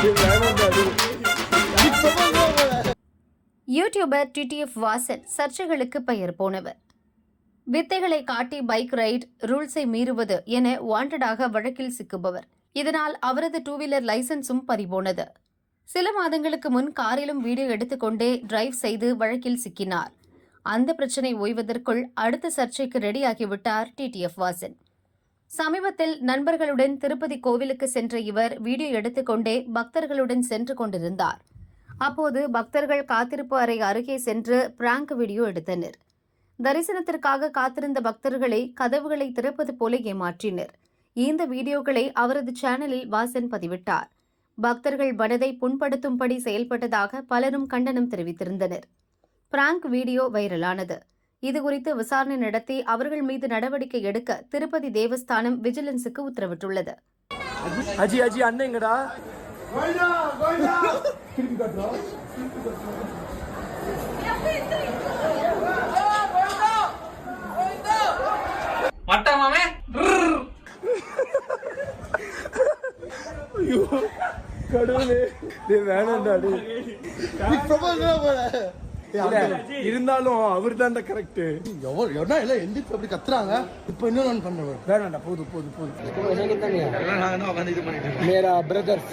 YouTuber TTF Vasan சர்ச்சைகளுக்கு பெயர் போனவர். வித்தைகளை காட்டி பைக் ரைட் ரூல்ஸை மீறுவது என வாண்டடாக வழக்கில் சிக்குபவர். இதனால் அவரது டூ வீலர் லைசன்ஸும் பறிபோனது. சில மாதங்களுக்கு முன் காரிலும் வீடியோ எடுத்துக்கொண்டே டிரைவ் செய்து வழக்கில் சிக்கினார். அந்த பிரச்சனை ஓய்வதற்குள் அடுத்த சர்ச்சைக்கு ரெடியாகிவிட்டார் டிடிஎஃப் வாசன். சமீபத்தில் நண்பர்களுடன் திருப்பதி கோவிலுக்கு சென்ற இவர் வீடியோ எடுத்துக்கொண்டே பக்தர்களுடன் சென்று கொண்டிருந்தார். அப்போது பக்தர்கள் காத்திருப்பு அறை அருகே சென்று பிராங்க் வீடியோ எடுத்தனர். தரிசனத்திற்காக காத்திருந்த பக்தர்களை கதவுகளை திறப்பது போல ஏமாற்றினர். இந்த வீடியோக்களை அவரது சேனலில் வாசன் பதிவிட்டார். பக்தர்கள் மனதை புண்படுத்தும்படி செயல்பட்டதாக பலரும் கண்டனம் தெரிவித்திருந்தனர். Prank video வைரலானது. இதுகுறித்து விசாரணை நடத்தி அவர்கள் மீது நடவடிக்கை எடுக்க திருப்பதி தேவஸ்தானம் விஜிலன்ஸுக்கு உத்தரவிட்டுள்ளது. அஜி அஜி மட்டமாமே கடவுளே. இல்ல, இருந்தாலும் அவர் தான்டா கரெக்ட் எவ்வளவு என்ன இல்ல எந்திரிச்சு அப்படி கத்துறாங்க? இப்போ இன்னும் நான் பண்ணுவேன் வேணாம்டா போதும் போதும் போதும் மேரா பிரதர்ஸ்